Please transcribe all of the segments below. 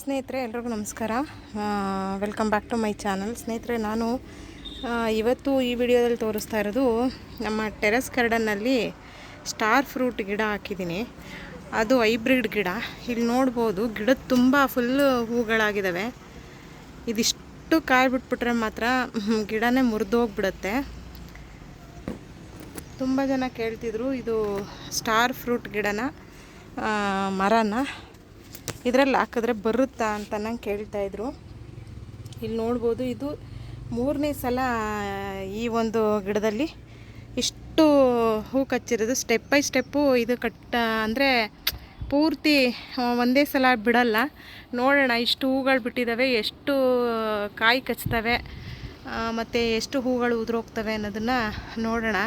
ಸ್ನೇಹಿತರೆ, ಎಲ್ರಿಗೂ ನಮಸ್ಕಾರ. Welcome back to my channel ಸ್ನೇಹಿತರೆ, ನಾನು ಇವತ್ತು ಈ ವಿಡಿಯೋದಲ್ಲಿ ತೋರಿಸ್ತಾ ಇರೋದು ನಮ್ಮ ಟೆರೆಸ್ ಗಾರ್ಡನ್ನಲ್ಲಿ ಸ್ಟಾರ್ ಫ್ರೂಟ್ ಗಿಡ ಹಾಕಿದ್ದೀನಿ. ಅದು ಹೈಬ್ರಿಡ್ ಗಿಡ. ಇಲ್ಲಿ ನೋಡ್ಬೋದು, ಗಿಡದ ತುಂಬ ಫುಲ್ ಹೂಗಳಾಗಿದ್ದಾವೆ ಇದಿಷ್ಟು ಕಾಯಿ ಬಿಟ್ಬಿಟ್ರೆ ಮಾತ್ರ ಗಿಡನೇ ಮುರಿದೋಗ್ಬಿಡುತ್ತೆ. ತುಂಬ ಜನ ಕೇಳ್ತಿದ್ರು, ಇದು ಸ್ಟಾರ್ ಫ್ರೂಟ್ ಗಿಡನ ಮರನ. ಇದರಲ್ಲಿ ಹಾಕಿದ್ರೆ ಬರುತ್ತಾ ಅಂತ ನಂಗೆ ಕೇಳ್ತಾಯಿದ್ರು ಇಲ್ಲಿ ನೋಡ್ಬೋದು ಇದು ಮೂರನೇ ಸಲ ಈ ಒಂದು ಗಿಡದಲ್ಲಿ ಇಷ್ಟು ಹೂ ಕಚ್ಚಿರೋದು. ಸ್ಟೆಪ್ ಬೈ ಸ್ಟೆಪ್ಪು ಇದು ಕಟ್ಟ ಅಂದರೆ ಪೂರ್ತಿ ಒಂದೇ ಸಲ ಬಿಡಲ್ಲ. ನೋಡೋಣ ಇಷ್ಟು ಹೂಗಳು ಬಿಟ್ಟಿದ್ದಾವೆ, ಎಷ್ಟು ಕಾಯಿ ಕಚ್ತವೆ ಮತ್ತು ಎಷ್ಟು ಹೂಗಳು ಉದುರೋಗ್ತವೆ ಅನ್ನೋದನ್ನು ನೋಡೋಣ.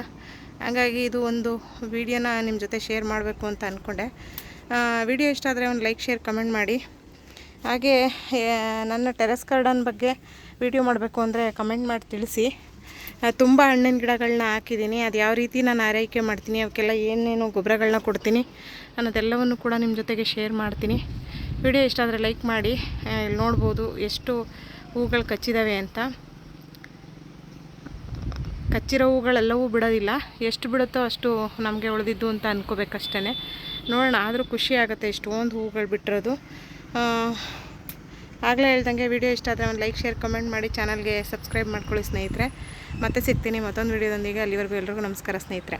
ಹಾಗಾಗಿ ಇದು ಒಂದು ವಿಡಿಯೋನ ನಿಮ್ಮ ಜೊತೆ ಶೇರ್ ಮಾಡಬೇಕು ಅಂತ ಅಂದ್ಕೊಂಡೆ ವಿಡಿಯೋ ಇಷ್ಟ ಆದರೆ ಒಂದು ಲೈಕ್, ಶೇರ್, ಕಮೆಂಟ್ ಮಾಡಿ. ಹಾಗೆ ನನ್ನ ಟೆರೆಸ್ ಗಾರ್ಡನ್ ಬಗ್ಗೆ ವಿಡಿಯೋ ಮಾಡಬೇಕು ಅಂದರೆ ಕಮೆಂಟ್ ಮಾಡಿ ತಿಳಿಸಿ. ತುಂಬ ಹಣ್ಣಿನ ಗಿಡಗಳನ್ನ ಹಾಕಿದ್ದೀನಿ. ಅದು ಯಾವ ರೀತಿ ನಾನು ಆರೈಕೆ ಮಾಡ್ತೀನಿ, ಅವಕ್ಕೆಲ್ಲ ಏನೇನು ಗೊಬ್ಬರಗಳನ್ನ ಕೊಡ್ತೀನಿ ಅನ್ನೋದೆಲ್ಲವನ್ನು ಕೂಡ ನಿಮ್ಮ ಜೊತೆಗೆ ಶೇರ್ ಮಾಡ್ತೀನಿ. ವಿಡಿಯೋ ಇಷ್ಟ ಆದರೆ ಲೈಕ್ ಮಾಡಿ. ಇಲ್ಲಿ ನೋಡ್ಬೋದು ಎಷ್ಟು ಹೂಗಳು ಕಚ್ಚಿದ್ದಾವೆ ಅಂತ. ಕಚ್ಚಿರೋ ಹೂಗಳೆಲ್ಲವೂ ಬಿಡೋದಿಲ್ಲ. ಎಷ್ಟು ಬಿಡುತ್ತೋ ಅಷ್ಟು ನಮಗೆ ಉಳಿದಿದ್ದು ಅಂತ ಅನ್ಕೋಬೇಕಷ್ಟೇ ನೋಡೋಣ, ಆದರೂ ಖುಷಿ ಆಗುತ್ತೆ ಇಷ್ಟೊಂದು ಹೂಗಳು ಬಿಟ್ಟಿರೋದು. ಆಗಲೇ ಹೇಳ್ದಂಗೆ ವಿಡಿಯೋ ಇಷ್ಟ ಆದರೆ ಒಂದು ಲೈಕ್, ಶೇರ್, ಕಮೆಂಟ್ ಮಾಡಿ ಚಾನಲ್ಗೆ ಸಬ್ಸ್ಕ್ರೈಬ್ ಮಾಡ್ಕೊಳ್ಳಿ ಸ್ನೇಹಿತರೆ. ಮತ್ತೆ ಸಿಗ್ತೀನಿ ಮತ್ತೊಂದು ವಿಡಿಯೋದೊಂದಿಗೆ. ಅಲ್ಲಿವರೆಗೂ ಎಲ್ರಿಗೂ ನಮಸ್ಕಾರ ಸ್ನೇಹಿತರೆ.